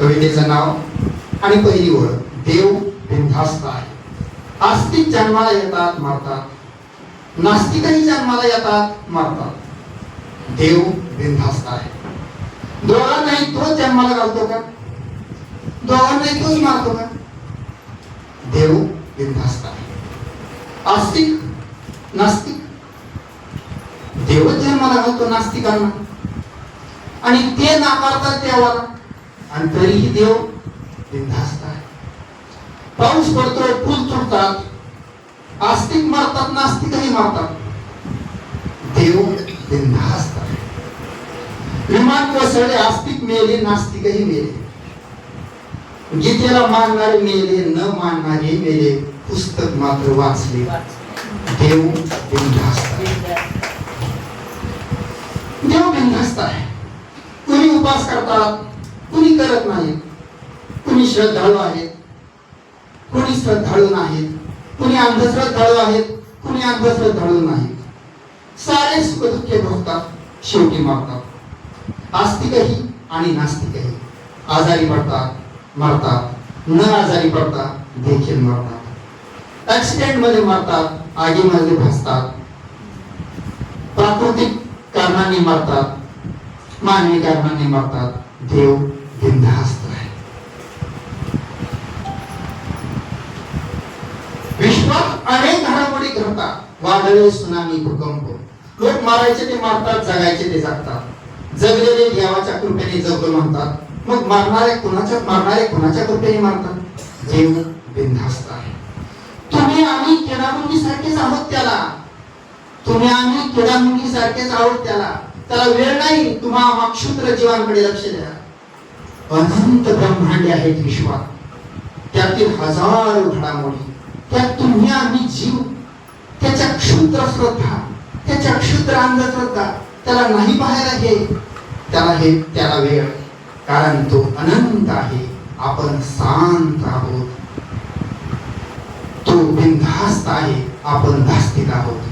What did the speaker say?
कवितेचं नाव आणि पहिली ओळ देव बिनधास्त आहे. आस्तिक जन्माला येतात मारतात. नास्तिकही जन्माला येतात मारतात. देव बिनधास्त आहे. दोघांनाही तोच जन्माला घालतो का? दोघांनाही तोच मारतो का? देव बिनधास्त आहे. आस्तिक नास्तिक. देवच जन्माला घालतो नास्तिकांना. आणि ते नाकारतात देवाला. आणि तरीही देव बिंधास्त आहे. पाऊस पडतो फुल तुटतात आस्तिक मारतात नास्तिकही मारतात. देव बिंधास्त आहे. विमान कोसळले आस्तिक मेले नास्तिकही मेले. गीतेला मानणारे मेले न मानणारे मेले. पुस्तक मात्र वाचले. देव बिंधास्त आहे. देव बिंधास्त आहे. कुणी उपास करतात कुणी करत नाही. कुणी श्रद्धाळू आहेत. कुणी श्रद्धाळू नाहीत. कुणी अंधश्रद्धाळू आहेत. कुणी अंधश्रद्धाळू नाहीत सारे सुखदुःखे भोगतात शेवटी मारतात. आस्तिकही आणि नास्तिकही आजारी पडतात मरतात. न आजारी पडतात देखील मरतात. ऍक्सिडेंटमध्ये मरतात आगीमध्ये भासतात. प्राकृतिक कारणांनी मरतात. मानवी कारणाने मरतात देव बिनधास्त आहे. विश्वात अनेक घडामोडी घडतात. वादळे सुनामी भूकंप. लोक मारायचे ते मारतात जगायचे ते जगतात. जगलेले देवाच्या कृपेने जगलो म्हणतात. मग मारणारे कुणाच्या मारणारे कुणाच्या कृपेने मारतात? देव बिनधास्त आहे. तुम्ही आम्ही किडामुंगी सारखेच आहोत त्याला. तुम्ही आम्ही किडामुंगी सारखेच आहोत त्याला. त्याला वेळ नाही तुम्हा क्षुद्र जीवांकडे लक्ष द्या. अनंत ब्रह्मांडे आहेत विश्वात. त्यातील हजारो घडामोडी. त्यात तुम्ही आम्ही जीव. त्याच्या क्षुद्र श्रद्धा त्याच्या क्षुद्र अंधश्रद्धा त्याला नाही पाहायला हे. त्याला हे त्याला वेळ. कारण तो अनंत आहे. आपण शांत आहोत. तो बिनधास्त आहे. आपण धास्तिक आहोत.